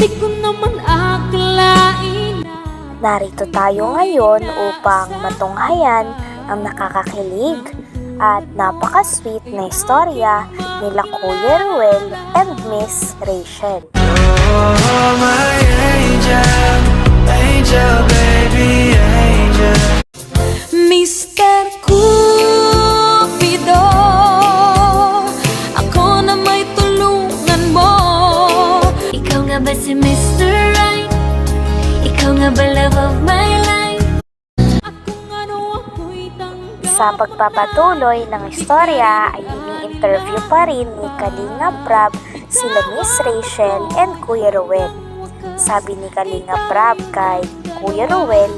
Hindi ko naman akalain na Narito tayo ngayon upang matunghayan ang nakakakilig at napaka-sweet na istorya nila Kuya Ruel and Miss Rachel. Oh, my angel, angel, baby, Sa pagpapatuloy ng istorya ay ini-interview pa rin ni Kalinga Prab sila Miss Rachel and Kuya Ruel. Sabi ni Kalinga Prab kay Kuya Ruel,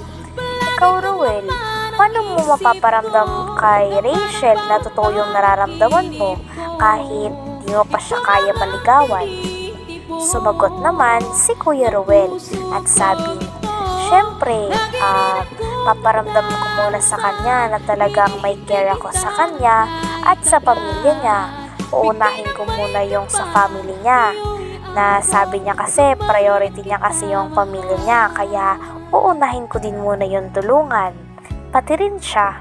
Ikaw Ruel, paano mo mapaparamdam kay Rachel na totoo yung nararamdaman mo kahit di mo pa siya kaya maligawan? Sumagot naman si Kuya Ruel at sabi, Siyempre, ah, paparamdam ko muna sa kanya na talagang may care ako sa kanya at sa pamilya niya. Uunahin ko muna yung sa family niya na sabi niya kasi priority niya kasi yung pamilya niya kaya uunahin ko din muna yung tulungan. Pati rin siya.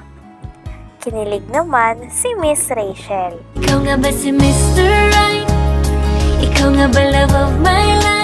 Kinilig naman si Miss Rachel. Ikaw nga ba si Mr. Right? Ikaw nga ba love of my life?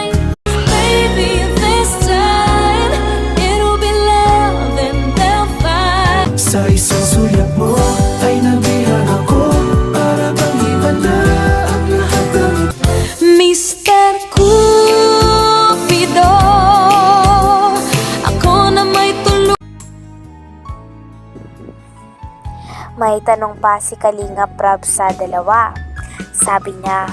May tanong pa si Kalinga Prab sa dalawa. Sabi niya,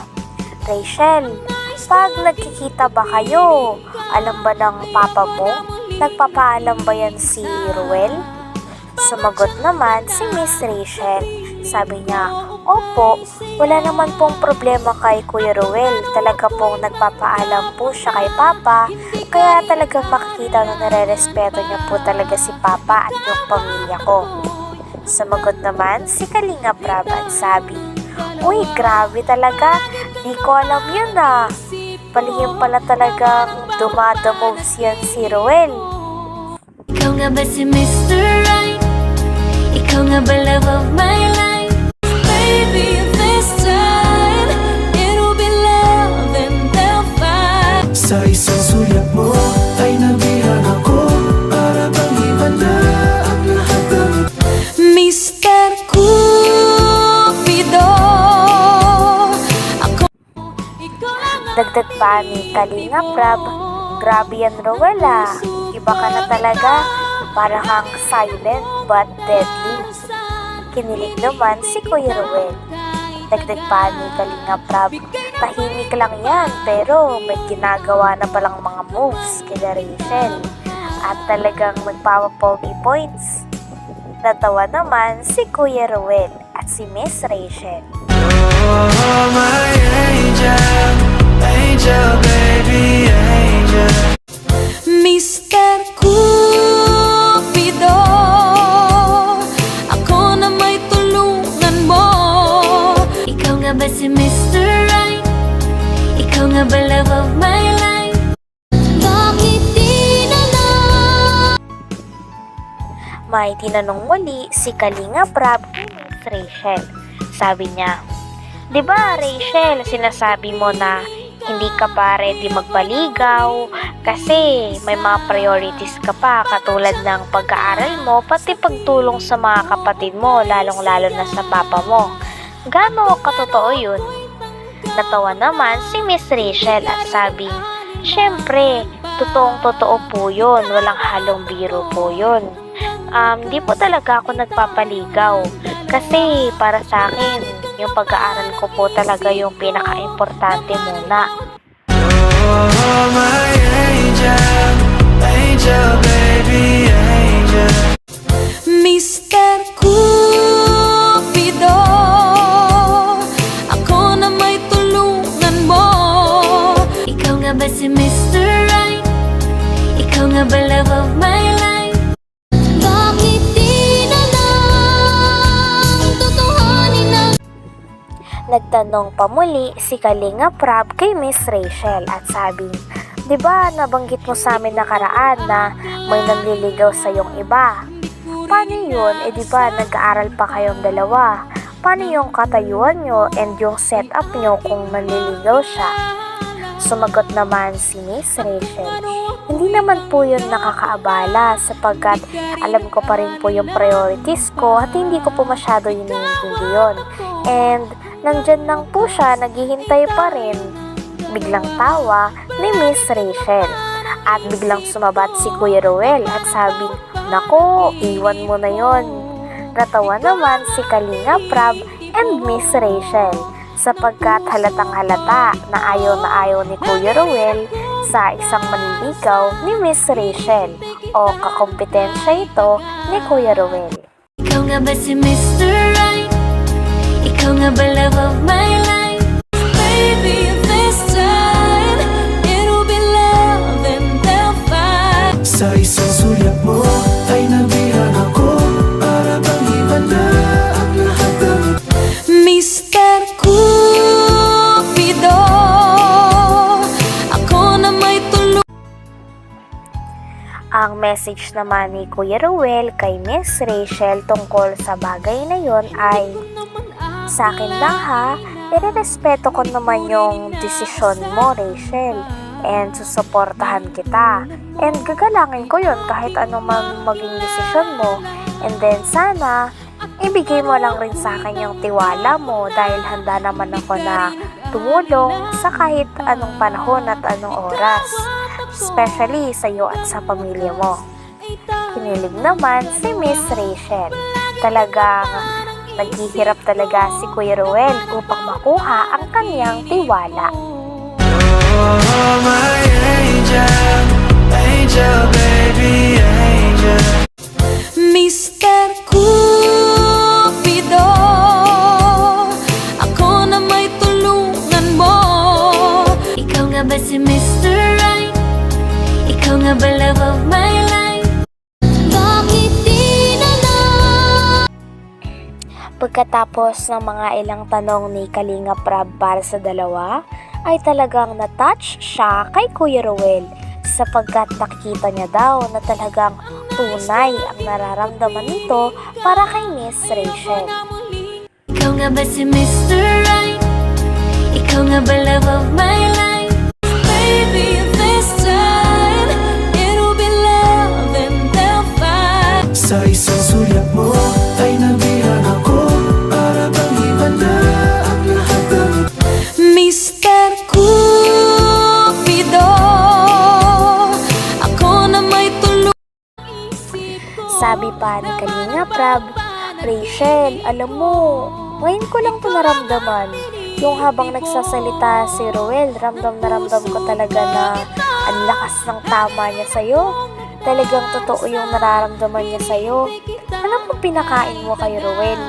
Rachel, pag nagkikita ba kayo, alam ba ng papa mo? Nagpapaalam ba yan si Ruel? Sumagot naman si Miss Rachel. Sabi niya, Opo, wala naman pong problema kay Kuya Ruel. Talaga pong nagpapaalam po siya kay Papa. Kaya talagang makikita na nare-respeto niya po talaga si Papa at yung pamilya ko. Sumagot naman si Kalinga Prab at sabi, Uy, grabe talaga. Di ko alam yun ah. Palihim pala talagang dumadamoves yan si Ruel. Ikaw nga ba si Mr. Right? Ikaw nga ba love of my life? Baby, this time It'll be love and they'll fight Sa isang sulyap mo Pa ni Kalinga Prab, grabe yan ah. Iba ka na talaga. Para kang silent but deadly. Kinilig naman si Kuya Ruel. Dagdag pa ni Kalinga Prab, tahimik lang yan pero may ginagawa na palang mga moves kila Rachel. At talagang magpapapogi points. Natawa naman si Kuya Ruel at si Miss Rachel. Oh, my May tinanong muli si Kalinga Prab kay Rachel. Sabi niya, Di ba Rachel, sinasabi mo na hindi ka pa ready magpaligaw kasi may mga priorities ka pa katulad ng pag-aaral mo pati pagtulong sa mga kapatid mo lalong lalo na sa papa mo. Gano katotoo yun? Natawa naman si Miss Rachel at sabi, Siyempre, totoong totoo po yun, walang halong biro po yun. Um, di po talaga ako nagpapaligaw. Kasi para sa akin, yung pag-aaral ko po talaga yung pinaka-importante muna. Oh, my angel, angel, baby, angel. Mr. Cupido Ako na may tulungan mo Ikaw nga ba si Mr. Right? Ikaw nga ba love of my Nagtanong pa muli si Kalinga Prab kay Miss Rachel at sabi, Di ba nabanggit mo sa amin nakaraan na may nanliligaw sa yung iba? Paano yun? E di ba nag-aaral pa kayong dalawa? Paano yung katayuan nyo and yung setup nyo kung nanliligaw siya? Sumagot naman si Miss Rachel. Hindi naman po yun nakakaabala sapagkat alam ko pa rin po yung priorities ko at hindi ko po masyado yun yun. And nandyan lang po siya, naghihintay pa rin. Biglang tawa ni Miss Rachel. At biglang sumabat si Kuya Ruel at sabing, Nako, iwan mo na yon. Natawa naman si Kalinga Prab and Miss Rachel sapagkat halatang halata na ayaw na ayaw ni Kuya Ruel sa isang manliligaw ni Miss Rachel o kakompetensya ito ni Kuya Ruel. Ikaw nga ba si Mr. Ikaw nga ba love of my life? Baby, this time It'll be love and they'll fight Sa isang sulyap mo ay nabihan ako Para bang iba na ang lahat ng Mr. Cupido Ako na may tulong Ang message naman ni Kuya Ruel kay Miss Rachel tungkol sa bagay na yon ay Sa akin lang ha, irerespeto ko naman yung desisyon mo Rachel. And susuportahan kita. And gagalangin ko yun kahit ano man maging desisyon mo. And then sana ibigay mo lang rin sa akin yung tiwala mo dahil handa naman ako na tumulong sa kahit anong panahon at anong oras. Especially sa iyo at sa pamilya mo. Kinilig naman si Miss Rachel. Talagang naghihirap talaga si Kuya Ruel upang makuha ang kanyang tiwala. Oh, my angel, angel, baby, angel. Cupido Ako na may tulungan mo Ikaw nga ba si Mr. Right? Ikaw nga ba love of my life? Pagkatapos ng mga ilang tanong ni Kalinga Prab para sa dalawa, ay talagang na-touch siya kay Kuya Ruel sapagkat nakikita niya daw na talagang tunay ang nararamdaman nito para kay Miss Rachel. Ikaw nga ba si Mr. Right? Ikaw nga ba love of my life? Baby, this time It'll be love and they'll fight Sa isang sulyap mo ay nabihan ako Rachel, alam mo, ngayon ko lang to naramdaman. Yung habang nagsasalita si Roel, ramdam na ramdam ko talaga na ang lakas ng tama niya sa'yo. Talagang totoo yung nararamdaman niya sa'yo. Ano pong pinakain mo kay Roel?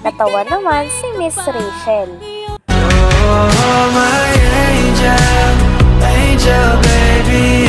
Natawa naman si Miss Rachel. Oh, my angel, angel, baby,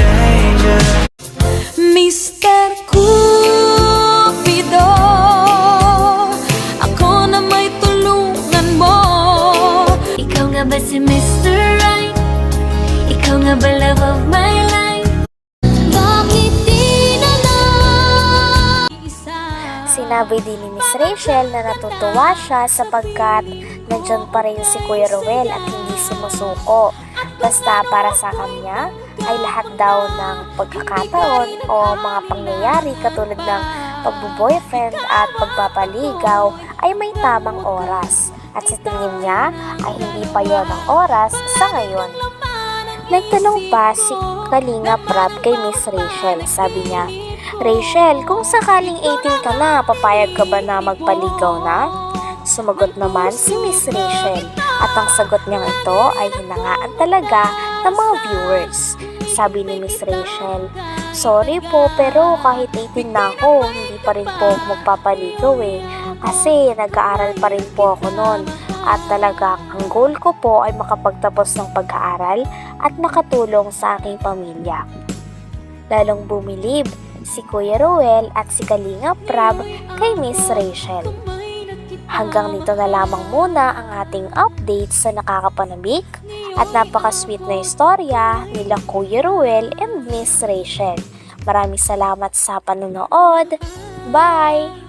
Sinabi din ni Miss Rachel na natutuwa siya sapagkat nandyan pa rin si Kuya Ruel at hindi sumusuko. Basta para sa kanya ay lahat daw ng pagkakataon o mga pangyayari katulad ng pagbo-boyfriend at pagpapaligaw ay may tamang oras. At sa tingin niya ay hindi pa yon ang oras sa ngayon. Nagtanong pa si Kalinga Prab kay Miss Rachel. Sabi niya, Rachel, kung sakaling 18 ka na, papayag ka ba na magpaligaw na? Sumagot naman si Miss Rachel at ang sagot niyang ito ay hinangaan talaga ng mga viewers. Sabi ni Miss Rachel, Sorry po pero kahit 18 na ako, hindi pa rin po magpapaligaw eh. Kasi nag-aaral pa rin po ako noon. At talaga, ang goal ko po ay makapagtapos ng pag-aaral at makatulong sa aking pamilya. Lalong bumilib si Kuya Ruel at si Kalinga Prab kay Miss Rachel. Hanggang dito na lamang muna ang ating update sa nakakapanabik at napaka-sweet na istorya nila Kuya Ruel and Miss Rachel. Maraming salamat sa panonood. Bye!